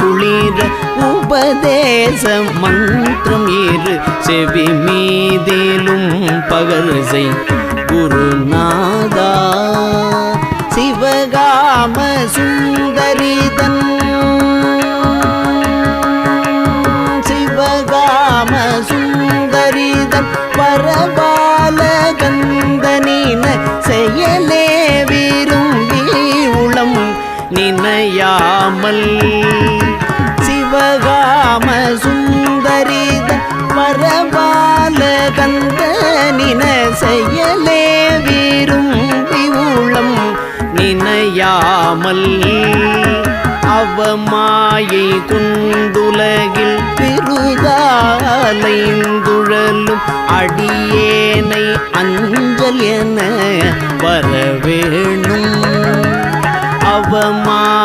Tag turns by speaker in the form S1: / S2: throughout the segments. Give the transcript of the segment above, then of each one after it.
S1: குளிர உபதேச மந்திரம் இரு செவி மீதிலும் பகர்சை குருநாதா சிவகாம சுந்தரிதன். சிவகாம சுந்தரிதன் பரபால கந்தனின செயலே நினையாமல் சிவகாம சுந்தரித பரபால கந்தனின செயலே விரும்பி உளம் நினையாமல் அவமாயை குண்டுலகில் பெருதாலைந்துழலும் அடியேனை அஞ்சல் என வரவேணும்.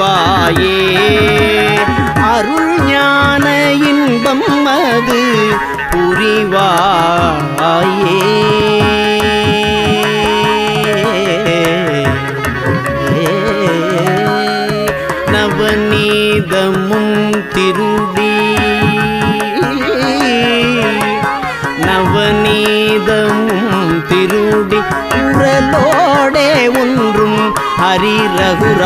S1: புரிவாயே அருள் ஞான இன்பம் அது புரிவாயே.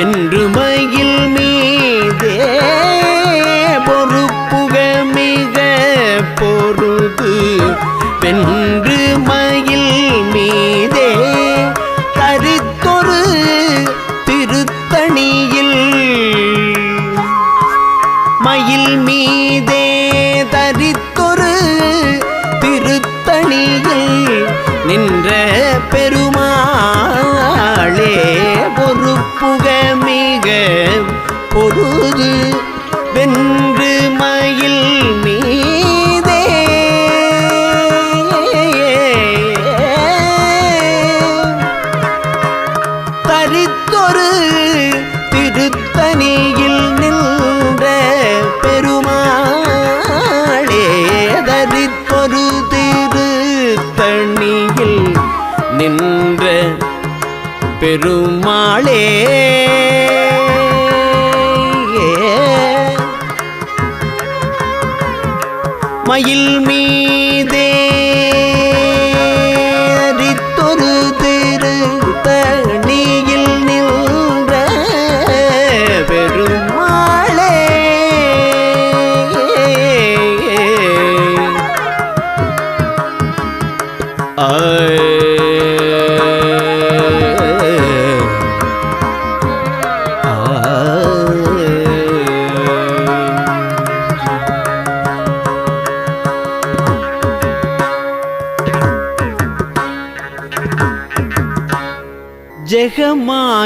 S1: வென்று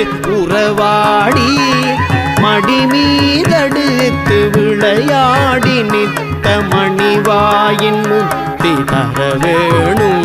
S1: உறவாடி மடிமீதடுத்து விளையாடி நித்த மணிவாயின் முக்தி தர வேணும்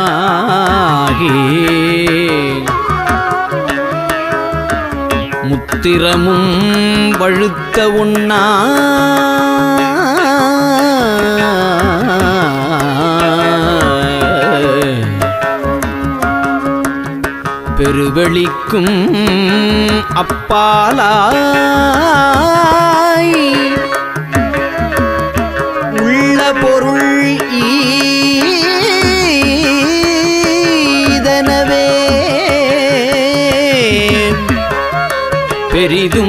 S1: ஒன்றாகி முத்திரமும் வழுத்த உண்ணா. பெருவெளிக்கும் அப்பாலா. பெரிதும்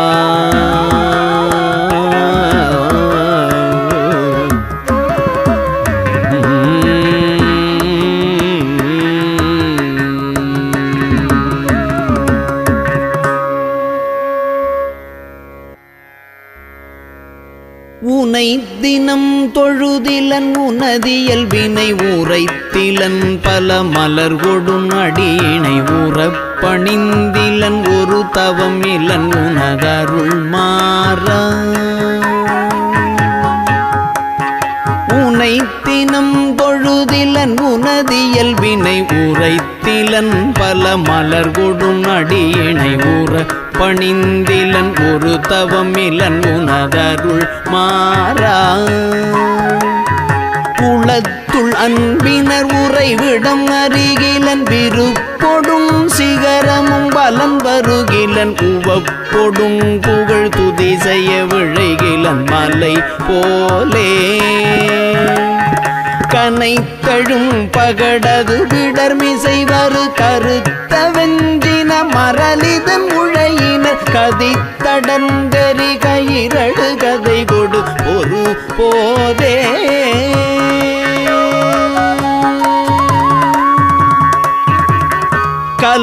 S1: உரைத்திலன் பல மலர் கொடும் அடியினை உறப்பணிந்திலன் ஒரு தவம் இலன் உனகருள் மாற. உனைத்தினம் தினம் தொழுதிலன் உனதியல் வினை உரைத்திலன் பல மலர் கொடும் அடியினை ஊற பணிந்திலன் ஒரு தவமிலன் உனதருள் மாறா. குளத்துள் அன்பினர் உறைவிடம் அருகிலன் விருப்பொடும் சிகரமும் பலம் வருகிலன் உவப்பொடும் புகழ் துதி செய்ய விழைகிலன் மலை போலே. கனைத்தழும் பகடது விடர்மிசை வரு கருத்த வெஞ்சின மரலிதன் உழையினர் கதித்தடந்தரி கயிரடு கதை கொடு ஒரு போதே.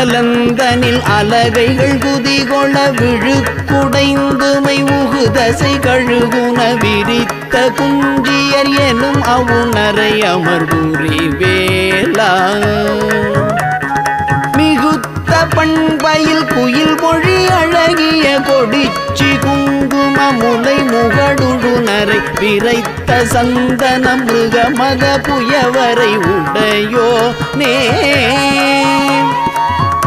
S1: கலந்தனில் அலகைகள் குதிகொள விழுக்குடைந்துமை உகுதசை கழுகுன விரித்த குஞ்சியர் எனும் அவுணரை அமர்புரி வேலா. மிகுத்த பண்பையில் குயில் மொழி அழகிய கொடிச்சி குங்கும முலை முகடுடுனரை விரைத்த சந்தன மிருக மத புயவரை உடையோ நே.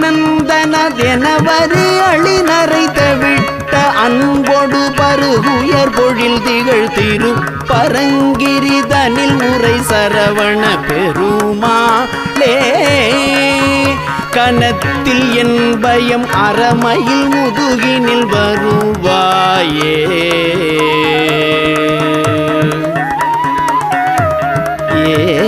S1: தெனத்தனந்தனதெனவரு அழினரை தவிட்ட அன்பொடு பருகுயர் பொழில் திகழ் திரு பரங்கிரிதனில் முறை சரவண பெருமாளே கனத்தில் என் பயம் அறமையில் முதுகினில் வருவாயே ஏ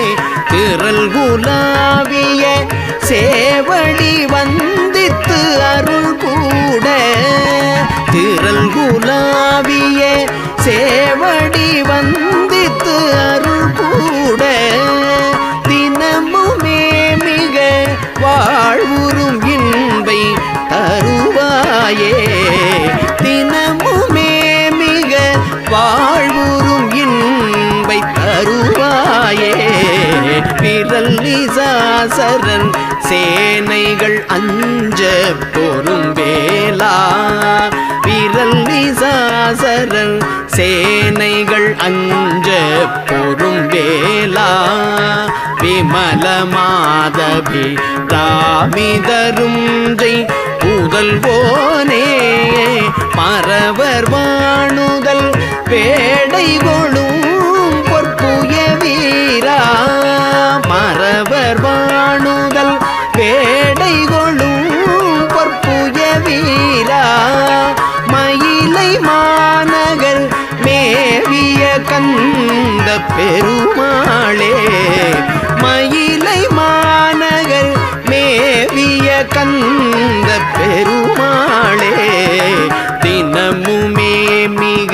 S1: திரள் குலாவிய சேவடி வந்தித்து அருள் கூட. திரள் குலாவிய சேவடி வந்தித்து அருள் கூட. தினமுமே மிக வாழ்வுறும் இன்பை தருவாயே. தினமுமே மிக வாழ்வு விரல் நிசாசரன் சேனைகள் அஞ்ச பொறும் வேலா விரல் நிசாசரன் சேனைகள் அஞ்ச பொறும் வேலா விமல மாதவி ராமிதரும் ஜெய் புதல்வோனே மறவர் வாணுதல் பேடை கொழும் மறவர் வாணுதல் பேடை கொளும் பொற்புய வீரா மயிலை மாநகர் மேவிய கந்த பெருமாளே. மயிலை மாநகர் மேவிய கந்த பெருமாளே. தினமுமே மிக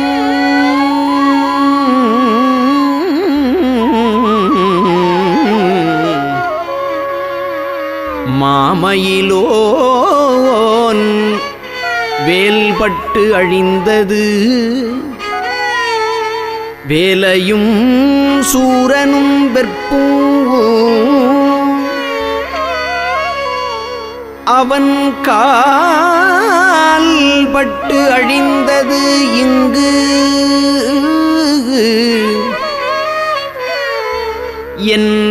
S1: மாமயிலோன் வேல்பட்டு அழிந்தது. வேலையும் சூரனும் வெற்பூவும் அவன் கால்பட்டு அழிந்தது இங்கு. என்